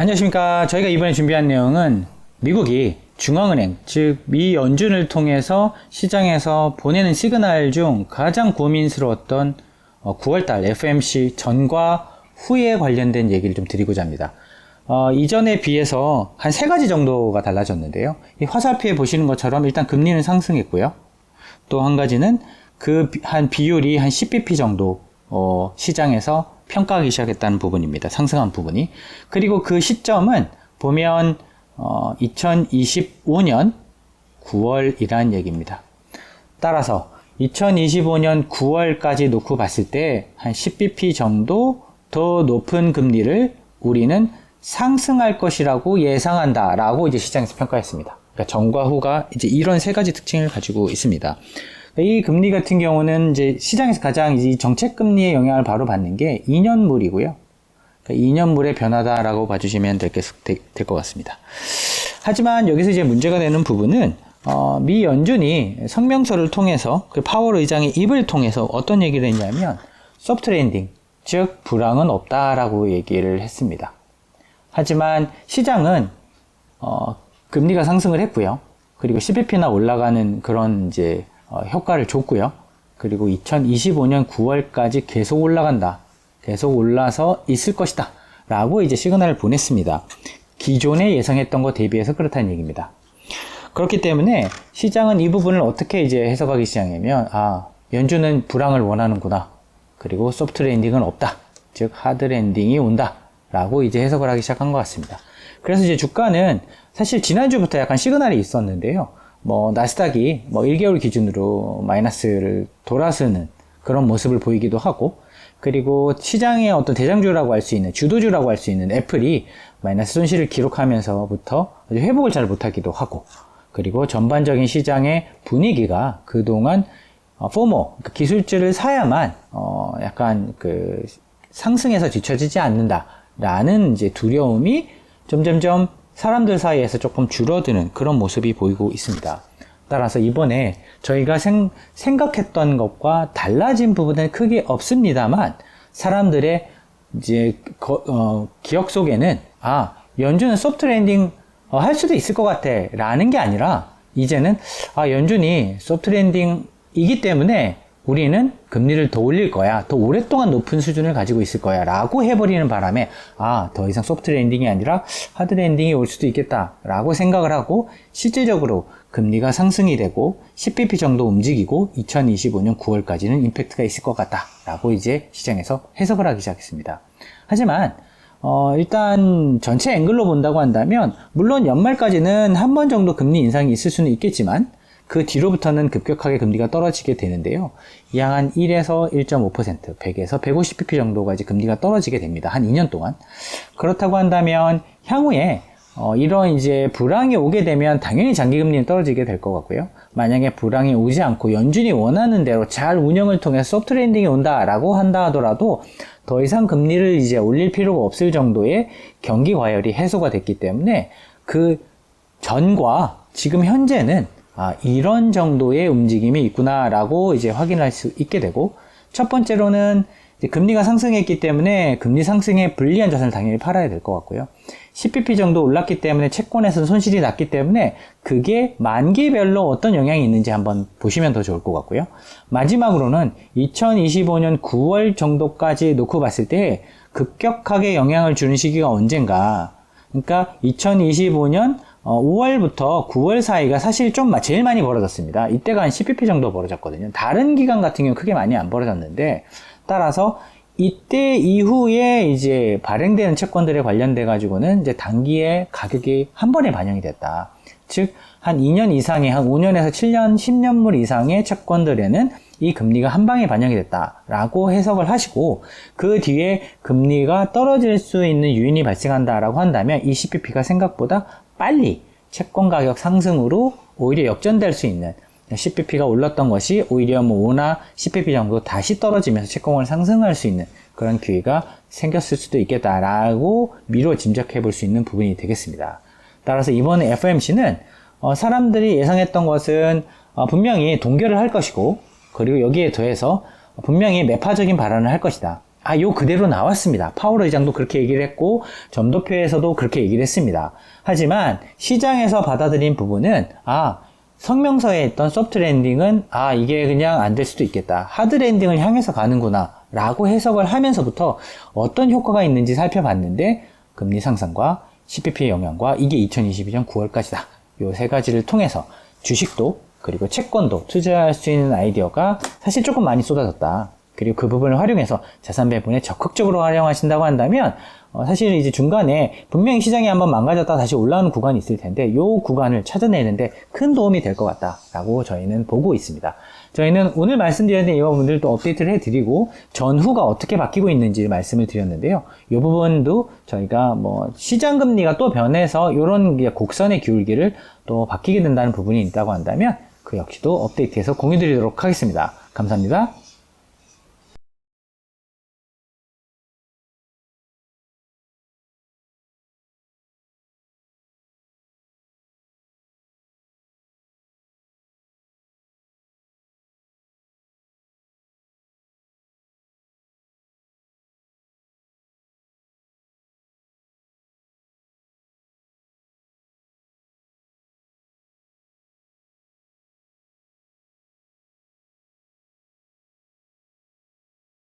안녕하십니까. 저희가 이번에 준비한 내용은 미국이 중앙은행, 즉, 미 연준을 통해서 시장에서 보내는 시그널 중 가장 고민스러웠던 9월달 FMC 전과 후에 관련된 얘기를 좀 드리고자 합니다. 어, 이전에 비해서 한 세 가지 정도가 달라졌는데요. 이 화살표에 보시는 것처럼 일단 금리는 상승했고요. 또 한 가지는 그 한 비율이 한 10bp 정도 어, 시장에서 평가하기 시작했다는 부분입니다. 상승한 부분이. 그리고 그 시점은 보면 어, 2025년 9월이란 얘기입니다. 따라서 2025년 9월까지 놓고 봤을 때 한 10bp 정도 더 높은 금리를 우리는 상승할 것이라고 예상한다라고 이제 시장에서 평가했습니다. 그러니까 전과 후가 이제 이런 세 가지 특징을 가지고 있습니다. 이 금리 같은 경우는 이제 시장에서 가장 이 정책 금리의 영향을 바로 받는 게 2년물이고요. 그러니까 2년물의 변화다라고 봐주시면 될것 같습니다. 하지만 여기서 이제 문제가 되는 부분은 어, 미 연준이 성명서를 통해서 그 파월 의장의 입을 통해서 어떤 얘기를 했냐면 소프트 랜딩, 즉 불황은 없다라고 얘기를 했습니다. 하지만 시장은 어, 금리가 상승을 했고요. 그리고 11p나 올라가는 그런 이제 어, 효과를 줬고요. 그리고 2025년 9월까지 계속 올라간다. 계속 올라서 있을 것이다. 라고 이제 시그널을 보냈습니다. 기존에 예상했던 것 대비해서 그렇다는 얘기입니다. 그렇기 때문에 시장은 이 부분을 어떻게 이제 해석하기 시작하냐면, 아, 연준은 불황을 원하는구나. 그리고 소프트 랜딩은 없다. 즉, 하드 랜딩이 온다. 라고 이제 해석을 하기 시작한 것 같습니다. 그래서 이제 주가는 사실 지난주부터 약간 시그널이 있었는데요. 뭐 나스닥이 뭐 1개월 기준으로 마이너스를 돌아서는 그런 모습을 보이기도 하고 그리고 시장의 어떤 대장주라고 할 수 있는 주도주라고 할 수 있는 애플이 마이너스 손실을 기록하면서부터 회복을 잘 못하기도 하고 그리고 전반적인 시장의 분위기가 그동안 어, 포모 그 기술주를 사야만 어 약간 그 상승해서 뒤처지지 않는다라는 이제 두려움이 점점점 사람들 사이에서 조금 줄어드는 그런 모습이 보이고 있습니다. 따라서 이번에 저희가 생, 생각했던 것과 달라진 부분은 크게 없습니다만 사람들의 이제 거, 어, 기억 속에는 아 연준은 소프트 랜딩 어, 할 수도 있을 것 같아 라는 게 아니라 이제는 아 연준이 소프트 랜딩이기 때문에 우리는 금리를 더 올릴 거야. 더 오랫동안 높은 수준을 가지고 있을 거야. 라고 해버리는 바람에, 아, 더 이상 소프트 랜딩이 아니라 하드 랜딩이 올 수도 있겠다. 라고 생각을 하고, 실제적으로 금리가 상승이 되고, 10bp 정도 움직이고, 2025년 9월까지는 임팩트가 있을 것 같다. 라고 이제 시장에서 해석을 하기 시작했습니다. 하지만, 어, 일단 전체 앵글로 본다고 한다면, 물론 연말까지는 한 번 정도 금리 인상이 있을 수는 있겠지만, 그 뒤로부터는 급격하게 금리가 떨어지게 되는데요. 약 한 1에서 1.5%, 100에서 150bp 정도가 이제 금리가 떨어지게 됩니다. 한 2년 동안. 그렇다고 한다면 향후에 어, 이런 이제 불황이 오게 되면 당연히 장기금리는 떨어지게 될 것 같고요. 만약에 불황이 오지 않고 연준이 원하는 대로 잘 운영을 통해 소프트 랜딩이 온다라고 한다 하더라도 더 이상 금리를 이제 올릴 필요가 없을 정도의 경기 과열이 해소가 됐기 때문에 그 전과 지금 현재는 아, 이런 정도의 움직임이 있구나라고 이제 확인할 수 있게 되고 첫 번째로는 금리가 상승했기 때문에 금리 상승에 불리한 자산을 당연히 팔아야 될 것 같고요. 10bp 정도 올랐기 때문에 채권에서 손실이 났기 때문에 그게 만기별로 어떤 영향이 있는지 한번 보시면 더 좋을 것 같고요. 마지막으로는 2025년 9월 정도까지 놓고 봤을 때 급격하게 영향을 주는 시기가 언젠가. 그러니까 2025년 어, 5월부터 9월 사이가 사실 좀 제일 많이 벌어졌습니다. 이때가 한 10bp 정도 벌어졌거든요. 다른 기간 같은 경우 크게 많이 안 벌어졌는데 따라서 이때 이후에 이제 발행되는 채권들에 관련돼 가지고는 이제 단기에 가격이 한 번에 반영이 됐다. 즉, 한 2년 이상의, 한 5년에서 7년, 10년물 이상의 채권들에는 이 금리가 한 방에 반영이 됐다라고 해석을 하시고 그 뒤에 금리가 떨어질 수 있는 요인이 발생한다라고 한다면 이 CPP가 생각보다 빨리 채권 가격 상승으로 오히려 역전될 수 있는 CPP가 올랐던 것이 오히려 뭐 5나 CPP 정도 다시 떨어지면서 채권을 상승할 수 있는 그런 기회가 생겼을 수도 있겠다라고 미루어 짐작해 볼 수 있는 부분이 되겠습니다. 따라서 이번에 FOMC는 어, 사람들이 예상했던 것은 어, 분명히 동결을 할 것이고 그리고 여기에 더해서 분명히 매파적인 발언을 할 것이다. 아, 요 그대로 나왔습니다. 파월 의장도 그렇게 얘기를 했고, 점도표에서도 그렇게 얘기를 했습니다. 하지만 시장에서 받아들인 부분은, 아, 성명서에 있던 소프트 랜딩은, 아, 이게 그냥 안 될 수도 있겠다. 하드 랜딩을 향해서 가는구나. 라고 해석을 하면서부터 어떤 효과가 있는지 살펴봤는데, 금리 상승과 CPP의 영향과 이게 2022년 9월까지다. 요 세 가지를 통해서 주식도 그리고 채권도 투자할 수 있는 아이디어가 사실 조금 많이 쏟아졌다. 그리고 그 부분을 활용해서 자산 배분에 적극적으로 활용하신다고 한다면 어, 사실 이제 중간에 분명히 시장이 한번 망가졌다 다시 올라오는 구간이 있을 텐데 이 구간을 찾아내는데 큰 도움이 될 것 같다라고 저희는 보고 있습니다. 저희는 오늘 말씀드렸던 이 부분들도 업데이트를 해드리고 전후가 어떻게 바뀌고 있는지 말씀을 드렸는데요. 이 부분도 저희가 뭐 시장 금리가 또 변해서 이런 곡선의 기울기를 또 바뀌게 된다는 부분이 있다고 한다면 그 역시도 업데이트해서 공유드리도록 하겠습니다. 감사합니다.